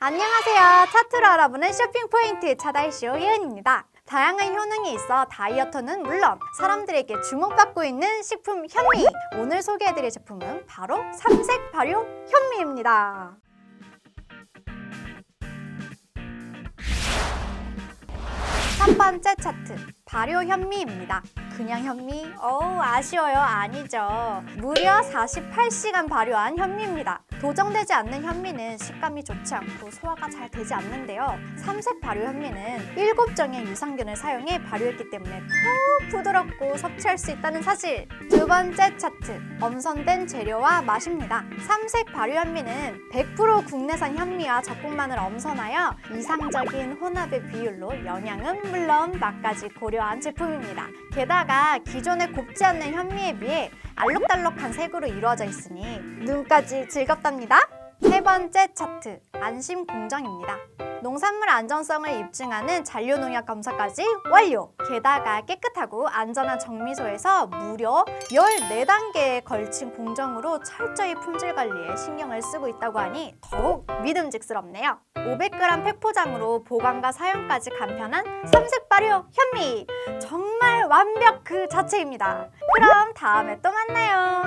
안녕하세요. 차트를 알아보는 쇼핑 포인트 차다이쇼 혜은입니다. 다양한 효능이 있어 다이어트는 물론 사람들에게 주목받고 있는 식품 현미. 오늘 소개해드릴 제품은 바로 삼색 발효 현미입니다. 첫 번째 차트 발효 현미입니다. 그냥 현미? 어우 아쉬워요 아니죠. 무려 48시간 발효한 현미입니다. 도정되지 않는 현미는 식감이 좋지 않고 소화가 잘 되지 않는데요. 삼색 발효 현미는 7종의 유산균을 사용해 발효했기 때문에 더 부드럽고 섭취할 수 있다는 사실. 두 번째 차트 엄선된 재료와 맛입니다. 삼색 발효 현미는 100% 국내산 현미와 적국만을 엄선하여 이상적인 혼합의 비율로 영양은 물론 맛까지 고려한 제품입니다. 게다가 기존의 곱지 않는 현미에 비해 알록달록한 색으로 이루어져 있으니 눈까지 즐겁답니다. 세 번째 차트 안심 공정입니다. 농산물 안전성을 입증하는 잔류농약 검사까지 완료! 게다가 깨끗하고 안전한 정미소에서 무려 14단계에 걸친 공정으로 철저히 품질 관리에 신경을 쓰고 있다고 하니 더욱 믿음직스럽네요. 500g 팩 포장으로 보관과 사용까지 간편한 삼색 발효 현미! 정말 완벽 그 자체입니다. 그럼 다음에 또 만나요.